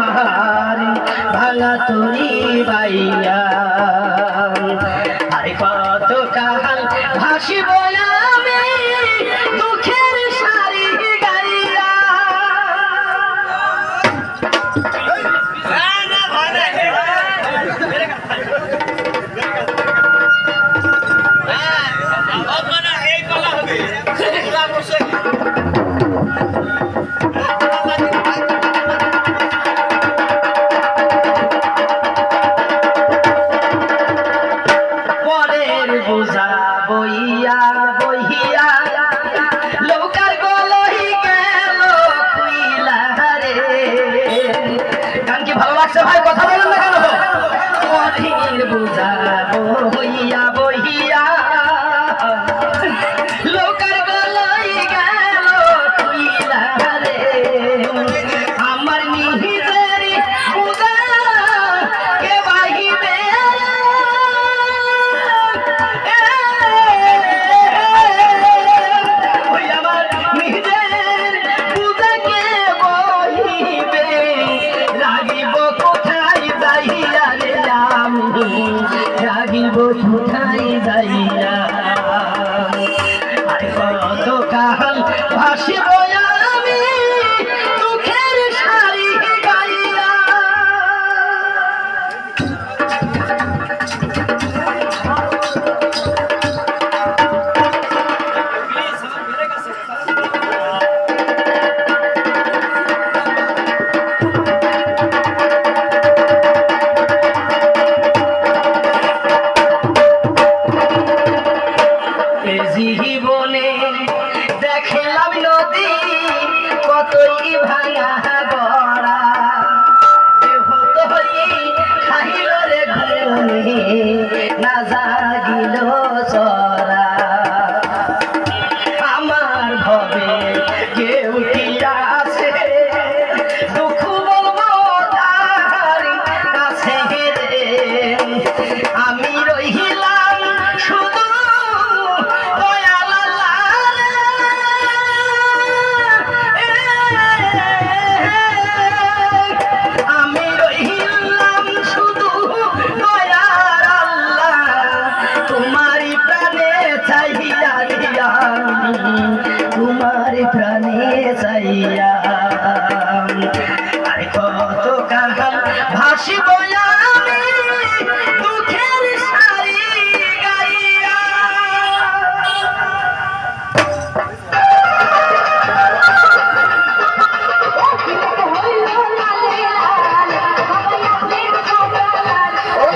আমার ভাঙা তুরি বাইয়া আরে কত কাহাল ভাসি আমি কি ভালো লাগছে ভাই কথা বলেন না কেন? পরের বোঝা রাগিব কোথায় যাইয়া। আর কত কাল ভাসিব দেখলাম নদী কতই ভাঙা গড়া। দেহ তরি খাইল রে ঘুমে না জাগিল চরা প্রাণে চাইয়া আর কত কাল ভাসিব আমি